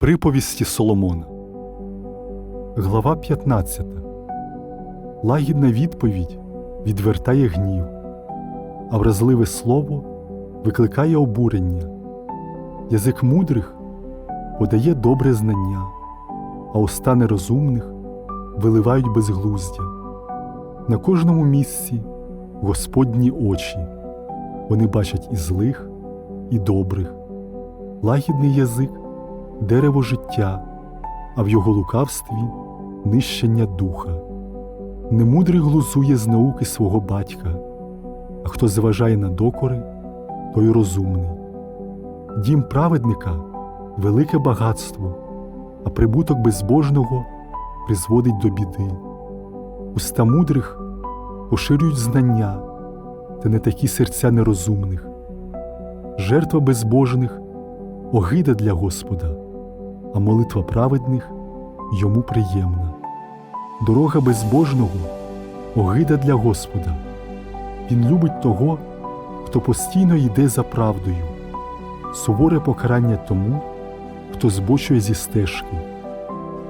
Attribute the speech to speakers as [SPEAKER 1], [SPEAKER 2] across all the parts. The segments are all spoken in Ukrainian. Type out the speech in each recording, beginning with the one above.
[SPEAKER 1] Приповісті Соломона, Глава 15. Лагідна відповідь відвертає гнів, а вразливе слово викликає обурення. Язик мудрих подає добре знання, а уста нерозумних виливають безглуздя. На кожному місці Господні очі. Вони бачать і злих, і добрих. Лагідний язик дерево життя, а в його лукавстві нищення духа. Немудрий глузує з науки свого батька, а хто зважає на докори, той розумний. Дім праведника велике багатство, а прибуток безбожного призводить до біди. Уста мудрих поширюють знання, та не такі серця нерозумних. Жертва безбожних огида для Господа, а молитва праведних йому приємна. Дорога безбожного огида для Господа. Він любить того, хто постійно йде за правдою, суворе покарання тому, хто збочує зі стежки,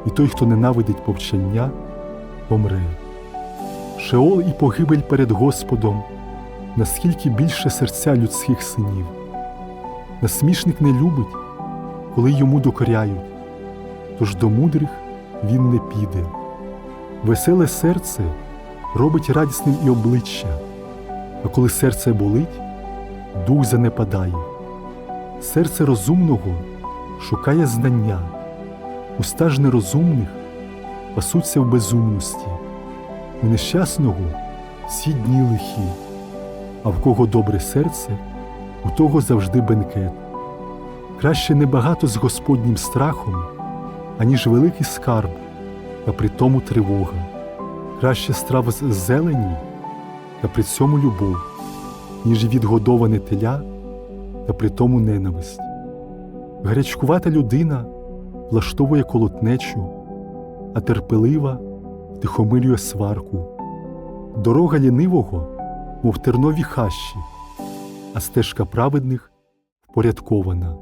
[SPEAKER 1] і той, хто ненавидить повчання, помре. Шеол і погибель перед Господом, наскільки більше серця людських синів. Насмішник не любить, коли йому докоряють, тож до мудрих він не піде. Веселе серце робить радісним і обличчя, а коли серце болить, дух занепадає. Серце розумного шукає знання, уста ж нерозумних пасуться в безумності. У нещасного всі дні лихі, а в кого добре серце, у того завжди бенкет. Краще небагато з Господнім страхом, аніж великий скарб, та при тому тривога. Краще страва з зелені, та при цьому любов, ніж відгодоване теля, та при тому ненависть. Гарячкувата людина влаштовує колотнечу, а терпелива тихомирює сварку. Дорога лінивого, мов тернові хащі, а стежка праведних впорядкована.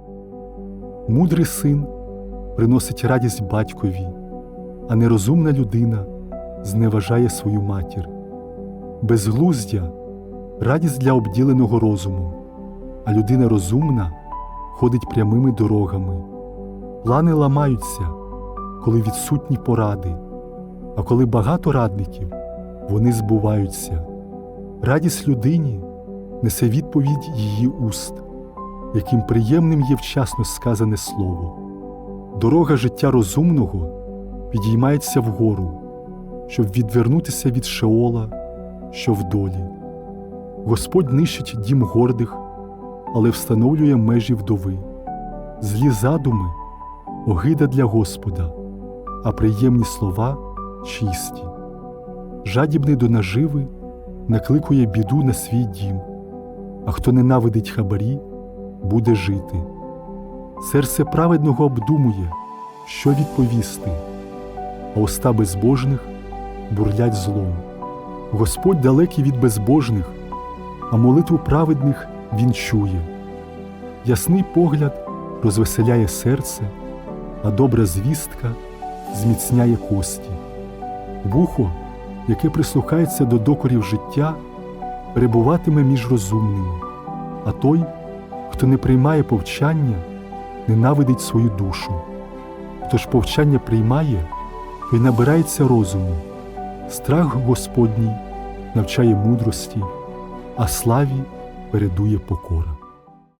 [SPEAKER 1] Мудрий син приносить радість батькові, а нерозумна людина зневажає свою матір. Безглуздя радість для обділеного розуму, а людина розумна ходить прямими дорогами. Плани ламаються, коли відсутні поради, а коли багато радників, вони збуваються. Радість людині несе відповідь її уст, яким приємним є вчасно сказане слово. Дорога життя розумного підіймається вгору, щоб відвернутися від Шеола, що в долі. Господь нищить дім гордих, але встановлює межі вдови. Злі задуми огида для Господа, а приємні слова чисті. Жадібний до наживи накликує біду на свій дім, а хто ненавидить хабарі, буде жити. Серце праведного обдумує, що відповісти, а уста безбожних бурлять злом. Господь далекий від безбожних, а молитву праведних Він чує. Ясний погляд розвеселяє серце, а добра звістка зміцняє кості. Вухо, яке прислухається до докорів життя, перебуватиме між розумними, а той, хто не приймає повчання, ненавидить свою душу. Хто ж повчання приймає, той набирається розуму. Страх Господній навчає мудрості, а славі передує покора.